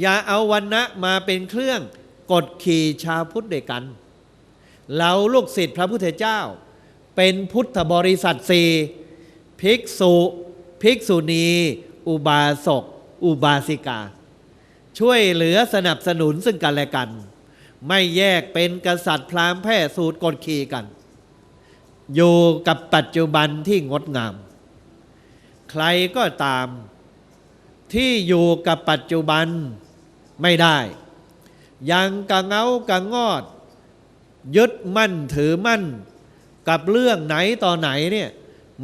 อย่าเอาวันนะมาเป็นเครื่องกดขี่ชาวพุทธด้วยกัน เราลูกศิษย์พระพุทธเจ้า เป็นพุทธบริษัทสี่ภิกษุ ภิกษุณี อุบาสก อุบาสิกา ช่วยเหลือสนับสนุนซึ่งกันและกัน ไม่แยกเป็นกษัตริย์พราหมณ์แพร่สูตรกดขี่กัน อยู่กับปัจจุบันที่งดงาม ใครก็ตามที่อยู่กับปัจจุบัน ไม่ได้ ยังกะเงากะงอด ยึดมั่นถือมั่น กับเรื่องไหนต่อไหนเนี่ย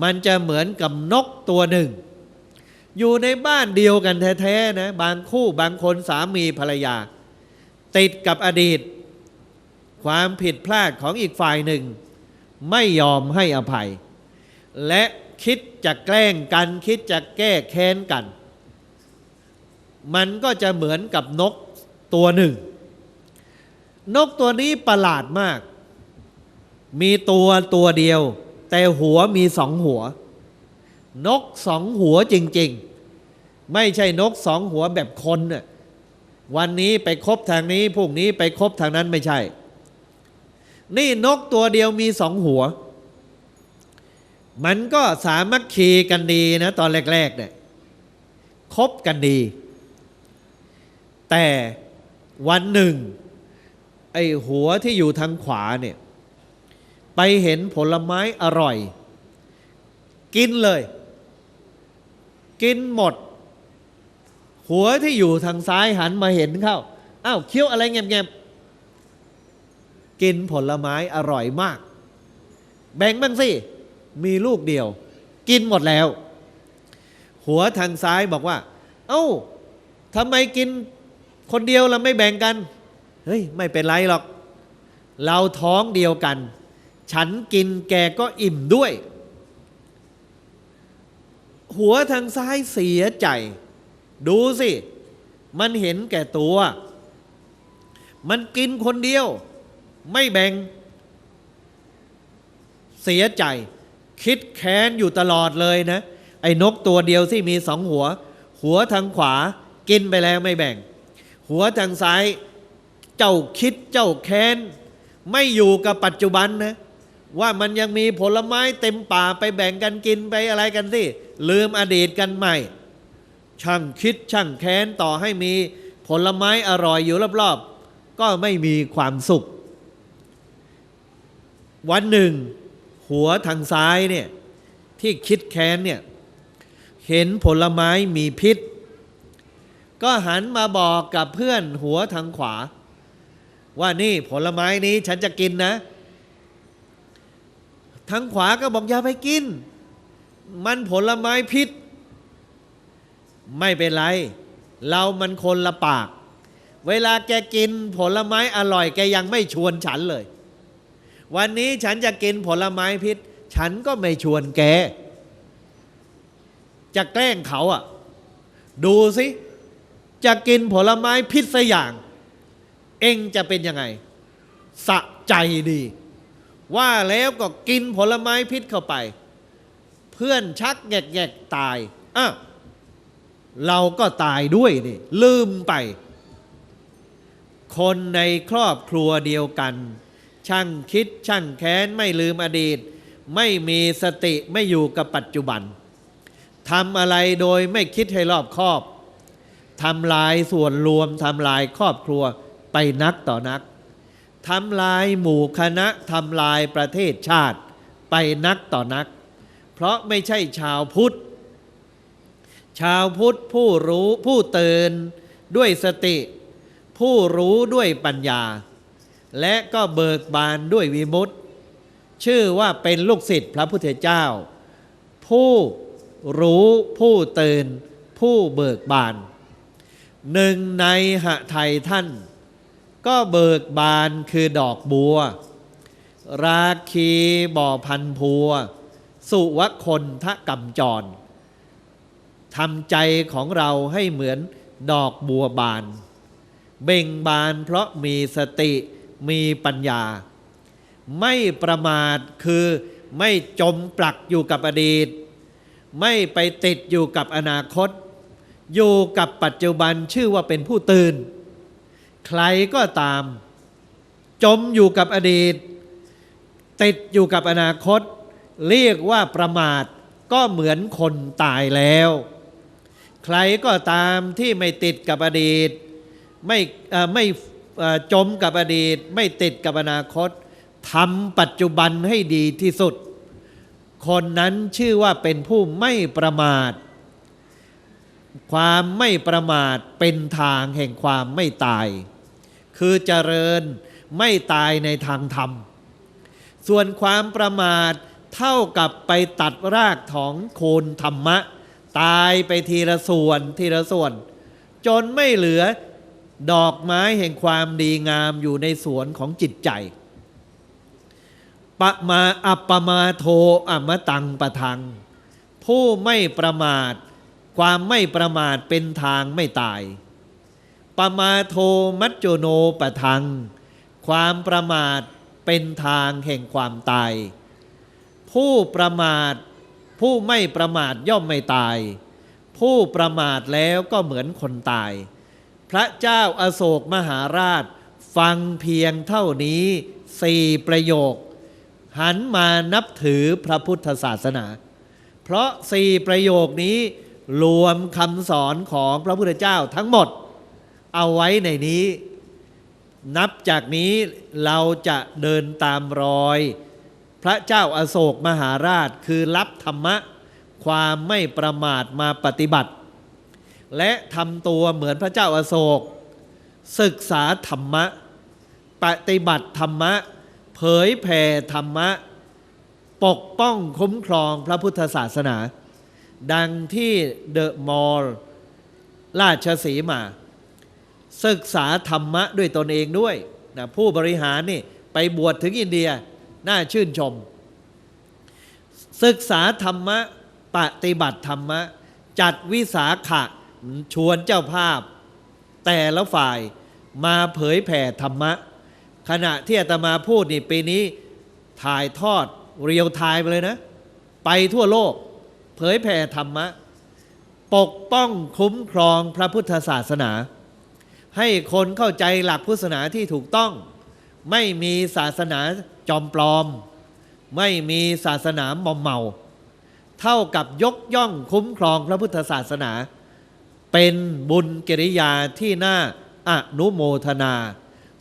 มันจะเหมือนกับนกตัวหนึ่ง อยู่ในบ้านเดียวกันแท้ๆนะบางคู่บางคนสามีภรรยา ติดกับอดีต ความผิดพลาดของอีกฝ่ายหนึ่ง ไม่ยอมให้อภัย และคิดจะแกล้งกันคิดจะแก้แค้นกัน มันก็จะเหมือนกับนกตัวหนึ่ง นกตัวนี้ประหลาดมาก มีตัวตัวเดียว แต่หัวมีสองหัว นกสองหัวจริง ๆ ไม่ใช่นกสองหัวแบบคนน่ะวันนี้ไปคบทางนี้พรุ่งนี้ไปคบทางนั้นไม่ใช่ นี่นกตัวเดียวมีสองหัว มันก็สามัคคีกันดีนะ ตอนแรกๆเนี่ยคบกันดี แต่วันหนึ่ง ไอ้หัวที่อยู่ทางขวาเนี่ย ไปเห็นผลไม้อร่อย กินเลย กินหมด หัวที่อยู่ทางซ้ายหันมาเห็นเข้าอ้าวเคี้ยวอะไรแงบๆกินผลไม้อร่อยมาก แบ่งบ้างสิ มีลูกเดียว กินหมดแล้ว หัวทางซ้ายบอกว่า เอ้าทำไมกิน คนเดียวเราไม่แบ่งกัน เฮ้ย ไม่เป็นไรหรอก เราท้องเดียวกัน ฉันกินแกก็อิ่มด้วย หัวทางซ้ายเสียใจ ดูสิ มันเห็นแก่ตัว มันกินคนเดียว ไม่แบ่ง เสียใจ คิดแค้นอยู่ตลอดเลยนะ ไอ้นกตัวเดียวที่มีสองหัว หัวทางขวากินไปแล้วไม่แบ่ง หัวทางซ้าย เจ้าคิดเจ้าแค้น ไม่อยู่กับปัจจุบันนะ ว่ามันยังมีผลไม้เต็มป่าไปแบ่งกันกินไปอะไรกันสิลืมอดีตกันใหม่ ช่างคิดช่างแค้นต่อให้มีผลไม้อร่อยอยู่รอบๆ ก็ไม่มีความสุข วันหนึ่ง หัวทางซ้ายเนี่ยที่คิดแค้นเนี่ยเห็นผลไม้มีพิษ ก็หันมาบอกกับเพื่อนหัวทางขวา ว่านี่ผลไม้นี้ฉันจะกินนะ ทางขวาก็บอกอย่าไปกิน มันผลไม้พิษ ไม่เป็นไร เรามันคนละปาก เวลาแกกินผลไม้อร่อยแกยังไม่ชวนฉันเลย วันนี้ฉันจะกินผลไม้พิษ ฉันก็ไม่ชวนแกจะแกล้งเขาอะดูสิ จะกินผลไม้พิษสักอย่าง เองจะเป็นยังไง สะใจดี ว่าแล้วก็กินผลไม้พิษเข้าไป เพื่อนชักแงกแงกตายอ้าวเราก็ตายด้วยนี่ลืมไป คนในครอบครัวเดียวกัน ช่างคิดช่างแค้นไม่ลืมอดีต ไม่มีสติไม่อยู่กับปัจจุบันทำอะไรโดยไม่คิดให้รอบคอบ ทำลายส่วนรวมทำลายครอบครัวไปนักต่อนักทำลายหมู่คณะทำลายประเทศชาติไปนักต่อนัก เพราะไม่ใช่ชาวพุทธ ชาวพุทธผู้รู้ผู้เตือนด้วยสติ ผู้รู้ด้วยปัญญา และก็เบิกบานด้วยวิมุตติ ชื่อว่าเป็นลูกศิษย์พระพุทธเจ้า ผู้รู้ผู้เตือนผู้เบิกบาน หนึ่งในหะไทยท่าน ก็เบิกบานคือดอกบัว ราคีบ่อพันพัว สุวคนทะกำจรทำใจของเราให้เหมือนดอกบัวบาน เบ่งบานเพราะมีสติมีปัญญา ไม่ประมาทคือไม่จมปลักอยู่กับอดีต ไม่ไปติดอยู่กับอนาคต อยู่กับปัจจุบันชื่อว่าเป็นผู้ตื่น ใครก็ตาม จมอยู่กับอดีต ติดอยู่กับอนาคต เรียกว่าประมาทก็เหมือนคนตายแล้ว ใครก็ตามที่ไม่ติดกับอดีต ไม่ไม่จมกับอดีต ไม่ติดกับอนาคตทำปัจจุบันให้ดีที่สุด คนนั้นชื่อว่าเป็นผู้ไม่ประมาท ความไม่ประมาทเป็นทางแห่งความไม่ตาย คือเจริญไม่ตายในทางธรรม ส่วนความประมาทเท่ากับไปตัดรากของโคนธรรมะ ตายไปทีละส่วนทีละส่วน จนไม่เหลือดอกไม้แห่งความดีงามอยู่ในสวนของจิตใจปะมาอัปปมาโทอมตังปะทัง ผู้ไม่ประมาท ความไม่ประมาทเป็นทางไม่ตาย ปมาโทมัจโจโนปะทัง ความประมาทเป็นทางแห่งความตาย ผู้ประมาท ผู้ไม่ประมาทย่อมไม่ตาย ผู้ประมาทแล้วก็เหมือนคนตาย พระเจ้าอาโศกมหาราช ฟังเพียงเท่านี้สี่ประโยค หันมานับถือพระพุทธศาสนา เพราะสี่ประโยคนี้ รวมคำสอนของพระพุทธเจ้าทั้งหมด เอาไว้ในนี้ นับจากนี้เราจะเดินตามรอย พระเจ้าอาโศกมหาราชคือรับธรรมะ ความไม่ประมาทมาปฏิบัติ และทำตัวเหมือนพระเจ้าอาโศก ศึกษาธรรมะ ปฏิบัติธรรมะ เผยแผ่ธรรมะ ปกป้องคุ้มครองพระพุทธศาสนา ดังที่เดอะมอลล์ราชสีมา ศึกษาธรรมะด้วยตนเองด้วยนะผู้บริหารนี่ไปบวชถึงอินเดียน่าชื่นชม ศึกษาธรรมะปฏิบัติธรรมะ จัดวิสาขะชวนเจ้าภาพ แต่ละฝ่ายมาเผยแผ่ธรรมะ ขณะที่อาตมาพูดนี่ปีนี้ถ่ายทอดเรียวไทม์ไปเลยนะ ไปทั่วโลก เผยแผ่ธรรมะ ปกป้องคุ้มครองพระพุทธศาสนา ให้คนเข้าใจหลักพุทธศาสนาที่ถูกต้อง ไม่มีศาสนาจอมปลอม ไม่มีศาสนามอมเมา เท่ากับยกย่องคุ้มครองพระพุทธศาสนา เป็นบุญกิริยาที่น่าอนุโมทนา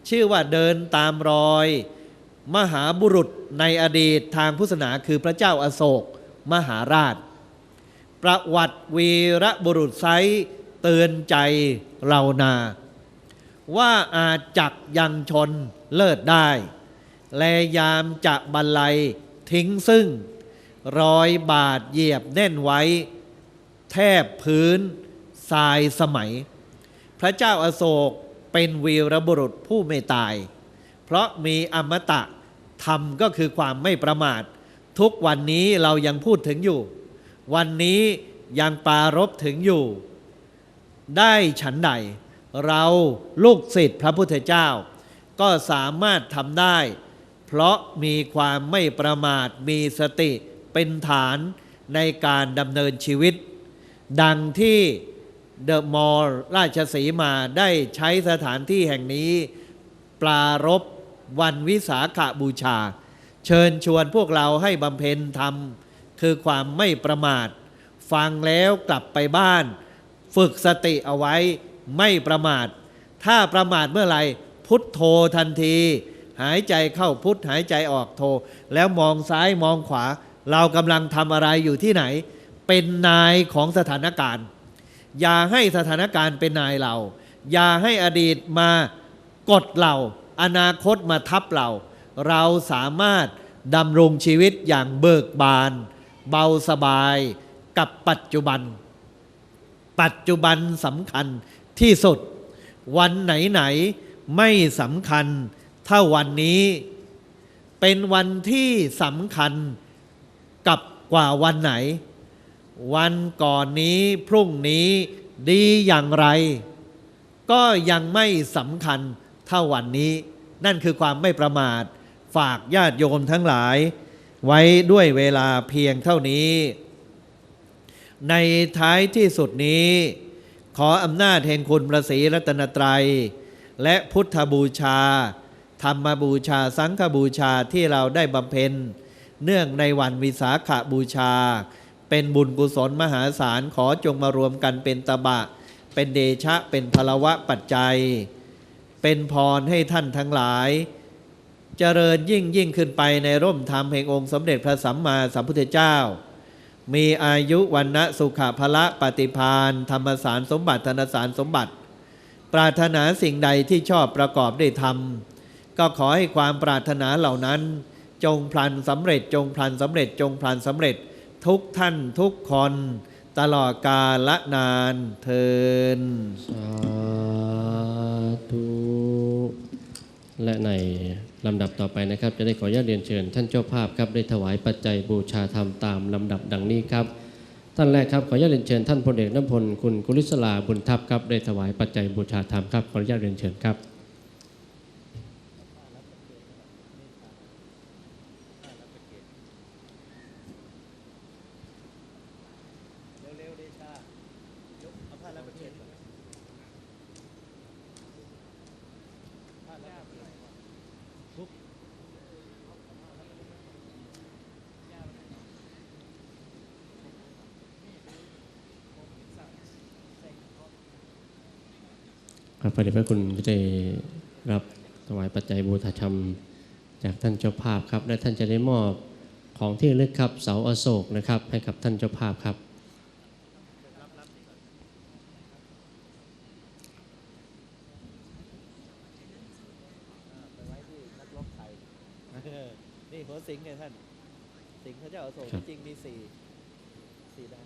ชื่อว่าเดินตามรอย มหาบุรุษในอดีตทางพุทธศาสนาคือพระเจ้าอาโศก มหาราช ประวัติวีระบุรุษไซส์เตือนใจเรานา ว่าอาจจักยังชนเลิศได้ แลยามจะบรรลัยทิ้งซึ่ง รอยบาดเหยียบแน่นไว้ แทบพื้นทรายสมัย พระเจ้าอาโศกเป็นวีรบุรุษผู้ไม่ตาย เพราะมีอมตะธรรมก็คือความไม่ประมาท ทุกวันนี้เรายังพูดถึงอยู่ วันนี้ยังปารบถึงอยู่ ได้ฉันใด เราลูกศิษย์พระพุทธเจ้า ก็สามารถทำได้ เพราะมีความไม่ประมาทมีสติเป็นฐานในการดำเนินชีวิต ดังที่เดอะมอลล์ราชสีมาได้ใช้สถานที่แห่งนี้ปรารบวันวิสาขาบูชา เชิญชวนพวกเราให้บำเพ็ญธรรม คือความไม่ประมาท ฟังแล้วกลับไปบ้าน ฝึกสติเอาไว้ไม่ประมาท ถ้าประมาทเมื่อไหร่พุทโธทันที หายใจเข้าพุทหายใจออกโธ แล้วมองซ้ายมองขวา เรากำลังทำอะไรอยู่ที่ไหน เป็นนายของสถานการณ์ อย่าให้สถานการณ์เป็นนายเรา อย่าให้อดีตมากดเรา อนาคตมาทับเรา เราสามารถดำรงชีวิตอย่างเบิกบาน เบาสบายกับปัจจุบัน ปัจจุบันสำคัญที่สุด วันไหนๆไม่สำคัญเท่าวันนี้ เป็นวันที่สำคัญกับกว่าวันไหน วันก่อนนี้พรุ่งนี้ดีอย่างไร ก็ยังไม่สำคัญเท่าวันนี้ นั่นคือความไม่ประมาท ฝากญาติโยมทั้งหลาย ไว้ด้วยเวลาเพียงเท่านี้ ในท้ายที่สุดนี้ ขออำนาจแห่งคุณพระศรีรัตนตรัย และพุทธบูชา ธรรมบูชาสังฆบูชาที่เราได้บำเพ็ญ เนื่องในวันวิสาขบูชา เป็นบุญกุศลมหาศาลขอจงมารวมกันเป็นตบะ เป็นเดชะเป็นพลวะปัจจัย เป็นพรให้ท่านทั้งหลาย เจริญยิ่งยิ่งขึ้นไปในร่มธรรมแห่งองค์สมเด็จพระสัมมาสัมพุทธเจ้า มีอายุวันนะสุขภละปฏิพานธรรมสารสมบัติธนสารสมบัติ ปรารถนาสิ่งใดที่ชอบประกอบได้ทำก็ขอให้ความปรารถนาเหล่านั้น จงพลันสำเร็จจงพลันสำเร็จจงพลันสำเร็จทุกท่านทุกคน ตลอดกาลละนานเทินสาธุและใน ลำดับต่อไปนะครับ จะได้ขออนุญาตเรียนเชิญ ท่านเจ้าภาพครับได้ถวายปัจจัยบูชาธรรมตามลำดับดังนี้ครับ ท่านแรกครับขออนุญาตเรียนเชิญท่านพลเอกน้ำพลคุณกุลิศลาบุญทัพครับได้ถวายปัจจัยบูชาธรรมครับขออนุญาตเรียนเชิญครับ เร็วๆเดชายกเอาผ้าแล้วประเคนผ้าแล้วประเคนทุก ครับพระเดชพระคุณก็ได้รับถวายปัจจัยบูชาธรรม จากท่านเจ้าภาพครับ และท่านจะได้มอบของที่ระลึกครับเสาอโศกนะครับ ให้กับท่านเจ้าภาพครับ ไปไว้ที่นักรบไทย นี่หัวสิงห์ไงท่าน สิงห์พระเจ้าอโศก ครับ จริงๆมี สี่สี่ด้าน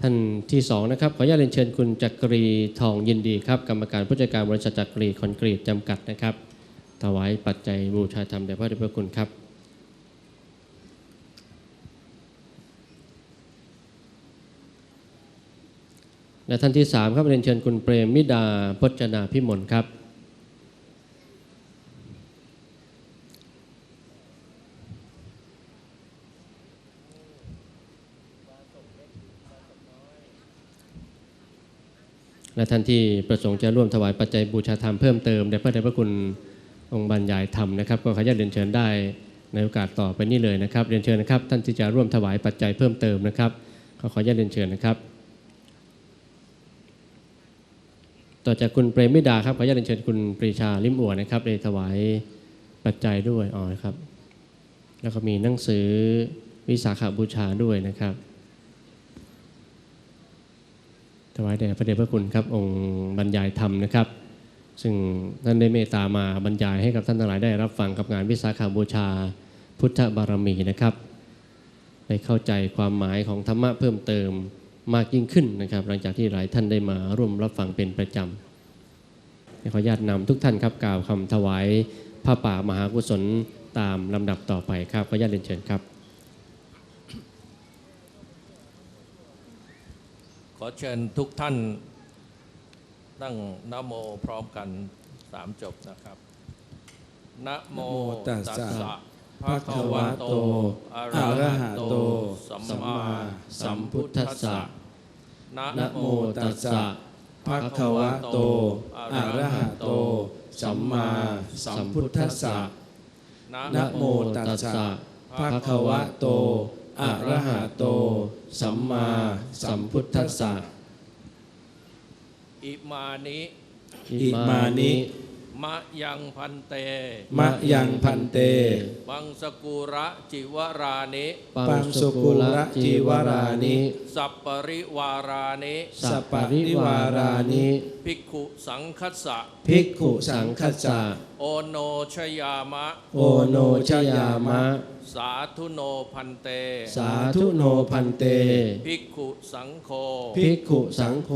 ท่านที่สองนะครับขออนุญาตเรียนเชิญคุณจักรีทองยินดีครับ กรรมการผู้จัดการบริษัทจักรีคอนกรีตจำกัดนะครับ ถวายปัจจัยบูชาธรรมแด่พระเดชพระคุณครับ และท่านที่สามครับเรียนเชิญคุณเปรมมิดาพจนาพิมลครับ และท่านที่ประสงค์จะร่วมถวายปัจจัยบูชาธรรมเพิ่มเติมแด่พระเดชพระคุณองค์บรรยายธรรมนะครับก็ขออนุญาตเรียนเชิญได้ในโอกาสต่อไปนี้เลยนะครับ เรียนเชิญนะครับ ท่านที่จะร่วมถวายปัจจัยเพิ่มเติมนะครับก็ขออนุญาตเรียนเชิญนะครับ ต่อจากคุณเปรมมิดาครับขออนุญาตเรียนเชิญคุณปรีชาลิมอัวนะครับได้ถวายปัจจัยด้วยอ๋อครับ แล้วก็มีหนังสือวิสาขาบูชาด้วยนะครับ ถ วายแด่พระเดชพระคุณครับองค์บรรยายธรรมนะครับ ซึ่งท่านได้เมตตามาบรรยายให้กับท่านทั้งหลายได้รับฟังกับงานวิสาขาบูชาพุทธบารมีนะครับได้เข้าใจความหมายของธรรมะเพิ่มเติมมากยิ่งขึ้นนะครับ หลังจากที่หลายท่านได้มาร่วมรับฟังเป็นประจำขออนุญาตนำทุกท่านครับกล่าวคำถวายผ้าป่ามหากุศลตามลำดับต่อไปครับขออนุญาตเรียนเชิญครับ ขอเชิญทุกท่านนั่งนะโมพร้อมกันสามจบนะครับนะโมตัสสะภะคะวะโต อะอะระระหะหะโตโตสัมสัมมามาสัสัมมพุพุททธัธัสสสะสะนะนะโมโมตัตัสสสะสะภะคะวะโต อะระหะโต สัมมาสัมพุทธัสสะนะนะโมตัสสะภะคะวะโต อะระหะโต สัมมาสัมพุทธัสสะอิมานิอิมานิมะยังพันเต มะยังพันเตบังสกุระจิวรานิปังสุกุระจีวรานิสัปปริวารานิสัปปะริวารานิภิกขุสังคัสสะภิกขุสังคัสสะ โอโนชยามะ โอโนชยามะ สาธุโนพันเต สาธุโนพันเต ภิกขุสังโฆ ภิกขุสังโฆ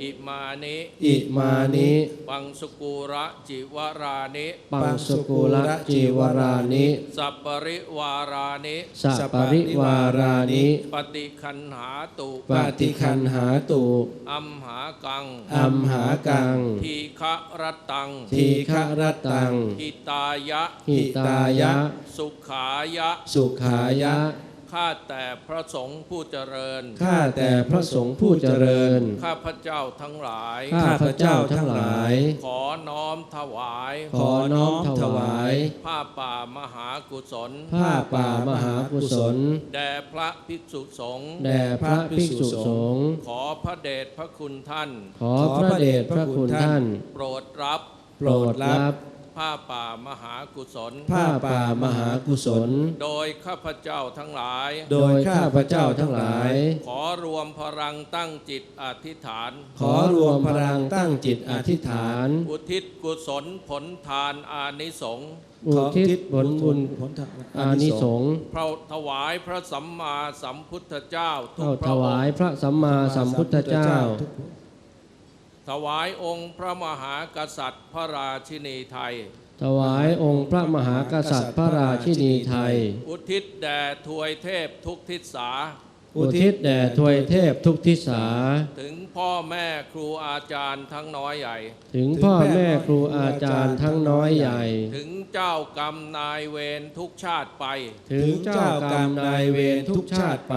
อิมานิ อิมานิ ปังสกุระจิวรานิ ปังสกุลจีวรานิ สัปปริวารานิ สัปปริวารานิ ปฏิคันหาตุปฏิคันหาตุอัมหากังอัมหากัง ทีฆะรตัง ทีฆรตัง หิตายะ หิตายะ สุขายะ สุขายะกข้าแต่พระสงฆ์ผู้เจริญ ข้าแต่พระสงฆ์ผู้เจริญ ข้าพระเจ้าทั้งหลาย ข้าพระเจ้าทั้งหลาย ขอน้อมถวาย ขอน้อมถวาย ผ้าป่ามหากุศล ผ้าป่ามหากุศล แด่พระภิกษุสงฆ์ แด่พระภิกษุสงฆ์ ขอพระเดชพระคุณท่าน ขอพระเดชพระคุณท่าน โปรดรับโปรดรับ ผ้าป่ามหากุศล ผ้าป่ามหากุศล โดยข้าพเจ้าทั้งหลาย โดยข้าพระเจ้าทั้งหลาย ขอรวมพลังตั้งจิตอธิษฐาน ขอรวมพลังตั้งจิตอธิษฐาน อุทิศกุศลผลทานอานิสงส์อุทิศผลบุญผลทานอานิสงส์พระถวายพระสัมมาสัมพุทธเจ้าทุเข้ากพถระอวางยค์พระสัมมาสัมพุทธเจ้า ถวายองค์พระมหากษัตริย์พระราชินีไทย ถวายองค์พระมหากษัตริย์พระราชินีไทย อุทิศแด่ทวยเทพทุกทิศา อุทิศแด่ทวยเทพทุกทิศา ถึงพ่อแม่ครูอาจารย์ทั้งน้อยใหญ่ ถึงพ่อแม่ครูอาจารย์ทั้งน้อยใหญ่ ถึงเจ้ากรรมนายเวรทุกชาติไป ถึงเจ้ากรรมนายเวรทุกชาติไป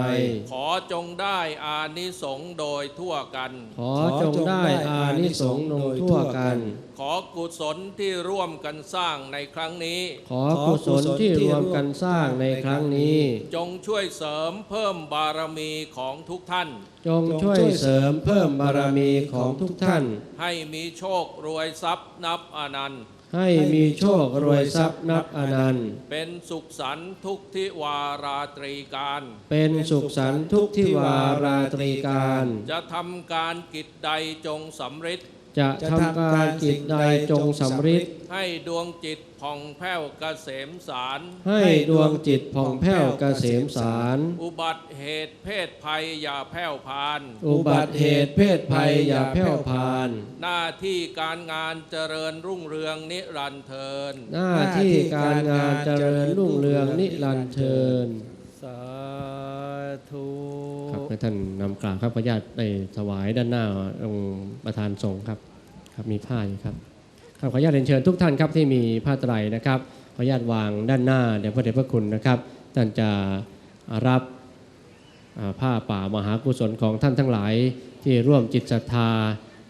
ขอจงได้อานิสงส์โดยทั่วกัน ขอจงได้อานิสงส์โดยทั่วกัน ขอกุศลที่ร่วมกันสร้างในครั้งนี้ ขอกุศลที่รวมกันสร้างในครั้งนี้ จงช่วยเสริมเพิ่มบารมีของทุกท่าน จงช่วยเสริมเพิ่มบารมีของทุกท่าน ให้มีโชครวยทรัพย์นับอนันต์ ให้มีโชครวยทรัพย์นับอนันต์ เป็นสุขสันต์ทุกทิวาราตรีการ เป็นสุขสันต์ทุกที่วาราตรีการ จะทำการกิจใดจงสำเร็จ จะทำการกิจใดจงสำเร็จให้ดวงจิตผ่องแผ้วเกษมสาร ให้ดวงจิตผ่องแผ้วเกษมสาร อุบัติเหตุเพศภัยอย่าแผ่วพาน อุบัติเหตุเพศภัยอย่าแผ่วพาน หน้าที่การงานเจริญรุ่งเรืองนิรันดร์เทิน หน้าที่การงานเจริญรุ่งเรืองนิรันดร์เทิน สาธุครับให้ท่านนำกล่าวครับขออนุญาติได้ถวายด้านหน้าองค์ประธานสงฆ์ครับครับมีผ้าอยู่ครับครับขออนุญาตเรียนเชิญทุกท่านครับที่มีผ้าไตรนะครับขออนุญาตวางด้านหน้าเดี๋ยวพระเดชพระคุณนะครับท่านจะรับผ้าป่ามหากุศลของท่านทั้งหลาย ที่ร่วมจิตศรัทธา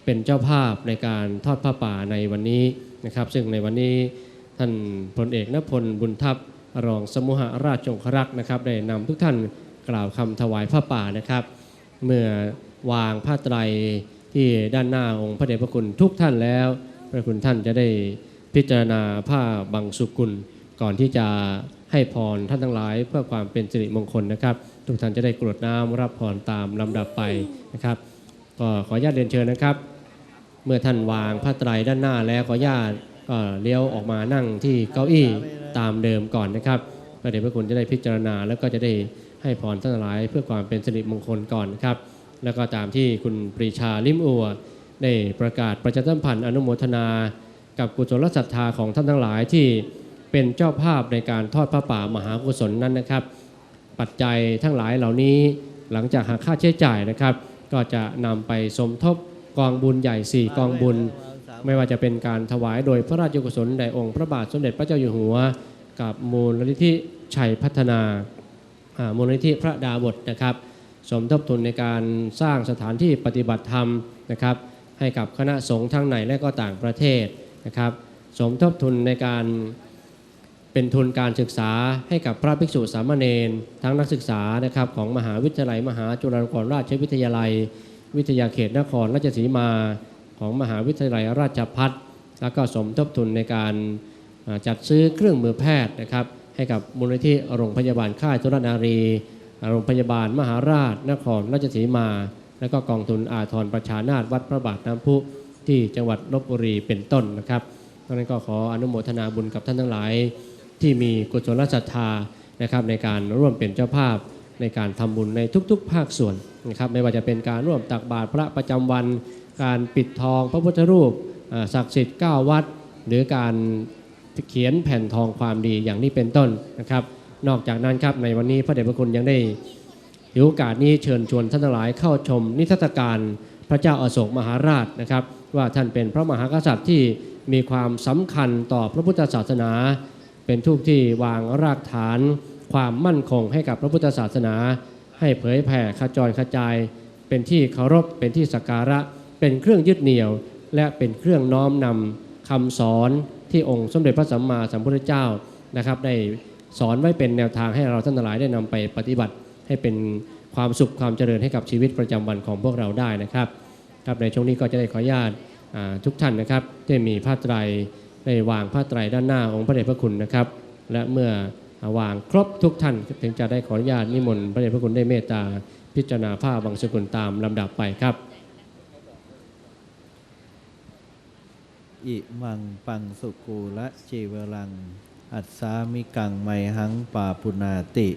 เป็นเจ้าภาพในการทอดผ้าป่าในวันนี้นะครับ ซึ่งในวันนี้ท่านพลเอกนพลบุญทัพ รองสมุหราชจงครักษ์นะครับ ได้นำทุกท่านกล่าวคำถวายผ้าป่านะครับ เมื่อวางผ้าไตรที่ด้านหน้าองค์พระเดชพระคุณทุกท่านแล้ว พระคุณท่านจะได้พิจารณาผ้าบังสุกุล ก่อนที่จะให้พรท่านทั้งหลาย เพื่อความเป็นสิริมงคลนะครับ ทุกท่านจะได้กรวดน้ำรับพรตามลำดับไปนะครับก็ขออนุญาตเรียนเชิญนะครับ เมื่อท่านวางผ้าไตรด้านหน้าแล้วขออนุญาต ก็เลี้ยวออกมานั่งที่เก้าอี้ตามเดิมก่อนนะครับพระเดชพระคุณจะได้พิจารณา แล้วก็จะได้ให้พรท่านทั้งหลาย เพื่อความเป็นสิริมงคลก่อนนะครับ แล้วก็ตามที่คุณปรีชาลิมอัวได้ประกาศประชาสัมพันธ์อนุโมทนา กับกุศลศรัทธาของท่านทั้งหลายที่เป็นเจ้าภาพในการทอดพระป่ามหากุศลนั้นนะครับ ปัจจัยทั้งหลายเหล่านี้หลังจากหักค่าใช้จ่ายนะครับ ก็จะนำไปสมทบกองบุญใหญ่ 4 กองบุญ ไม่ว่าจะเป็นการถวายโดยพระราชกุศลแด่องค์พระบาทสมเด็จพระเจ้าอยู่หัว กับมูลนิธิชัยพัฒนามูลนิธิพระดาบทนะครับ สมทบทุนในการสร้างสถานที่ปฏิบัติธรรมนะครับ ให้กับคณะสงฆ์ทั้งในและก็ต่างประเทศนะครับ สมทบทุนในการเป็นทุนการศึกษาให้กับพระภิกษุสามเณรทั้งนักศึกษานะครับของมหาวิทยาลัย มหาจุฬาลงกรณราชวิทยาลัย วิทยาเขตนครราชสีมา ของมหาวิทยาลัยราชพัฒแล้วก็สมทบทุนในการจัดซื้อเครื่องมือแพทย์นะครับ ให้กับมูลนิธิโรงพยาบาลค่ายจุฬนารี โรงพยาบาลมหาราช นครราชสีมา และก็กองทุนอาทรประชานาถวัดพระบาทน้ำพุที่จังหวัดลบบุรีเป็นต้นนะครับดังนั้นก็ขออนุโมทนาบุญกับท่านทั้งหลาย ที่มีกุศลศรัทธานะครับในการร่วมเป็นเจ้าภาพในการทำบุญในทุกๆ ภาคส่วนนะครับไม่ว่าจะเป็นการร่วมตักบาตรพระประจำวัน การปิดทองพระพุทธรูปศักดิ์สิทธิ์9วัด หรือการเขียนแผ่นทองความดีอย่างนี้เป็นต้นนะครับ นอกจากนั้นครับในวันนี้พระเดชพระคุณยังได้ถือโอกาสนี้เชิญชวนท่านทั้งหลายเข้าชมนิทรรศการพระเจ้าอาโศกมหาราชนะครับ ว่าท่านเป็นพระมหากษัตริย์ที่มีความสำคัญต่อพระพุทธศาสนา เป็นทูกที่วางรากฐานความมั่นคงให้กับพระพุทธศาสนา ให้เผยแผ่ขจรกระจาย เป็นที่เคารพเป็นที่สักการะ เป็นเครื่องยึดเหนี่ยว และเป็นเครื่องน้อมนำคำสอนที่องค์สมเด็จพระสัมมาสัมพุทธเจ้านะครับ ได้สอนไว้เป็นแนวทางให้เราท่านหลายได้นำไปปฏิบัติให้เป็นความสุขความเจริญให้กับชีวิตประจำวันของพวกเราได้นะครับครับในช่วงนี้ก็จะได้ขออนุญาตทุกท่านนะครับได้มีผ้าไตรได้วางผ้าไตรด้านหน้าองค์พระเดชพระคุณนะครับ และเมื่อวางครบทุกท่านถึงจะได้ขออนุญาตนิมนต์พระเดชพระคุณได้เมตตาพิจารณาผ้าบางสกุลตามลำดับไปครับ อิมังปังสุกูละจีวรัง อัสสามิกังไมหังปาปุนาติ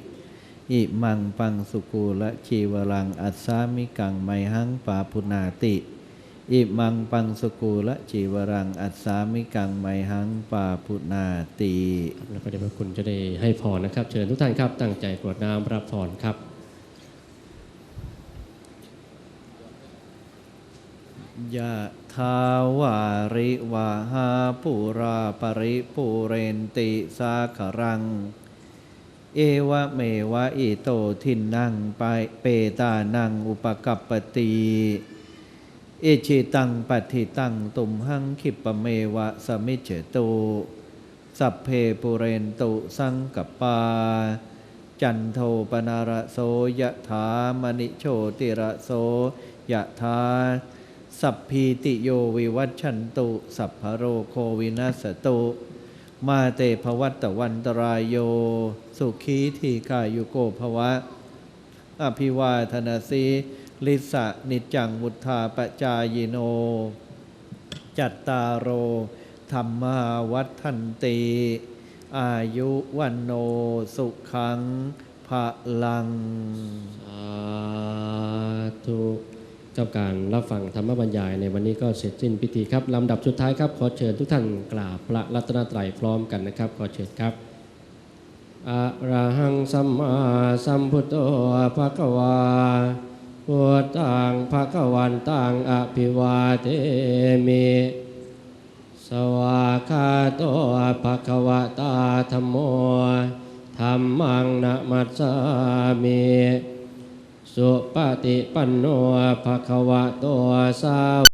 อิมังปังสุกูละจีวรัง อัสสามิกังไมหังปาปุนาติ อิมังปังสุกูละจีวรัง อัสสามิกังไมหังปาปุนาติและพระเดชพระคุณจะได้ให้พรนะครับ เชิญทุกท่านครับตั้งใจกรวดน้ำรับพรครับยะ ทาวาริวาหาปุราปริปุเรนติสาครัง เอวะเมวะอิโตทินนังไปเปตานังอุปกัปปติเอชิตังปัติตังตุมหังคิปะเมวะสมิเจตุสัพเพปุเรนตุสังกปปา จันโทปนารโสยะถามณิโชติระโสยะถา สัพพีติโยวิวัชชันตุ สัพพโรโควินัสตุ มาเตภวัตวันตรายโย สุขีทีกายุโกภวะ อภิวาทนาสีลิสะนิจจังมุทธาปจายโน จัตตารโรธรรมาวัฒนติอายุวันโนสุขังภะลัง สาธุ กับการรับฟังธรรมบรรยาย ในวันนี้ก็เสร็จสิ้นพิธีครับลำดับสุดท้ายครับขอเชิญทุกท่านกราบพระรัตนตรัยพร้อมกันนะครับ ขอเชิญครับอะระหังสัมมาสัมพุทโธภะคะวาพุทธังภะคะวันตังอภิวาเทมิสวากาโตภะคะวะตาธัมโมธัมมังนะมัสสามิ สุปฏิปันโนภะคะวะโตสาว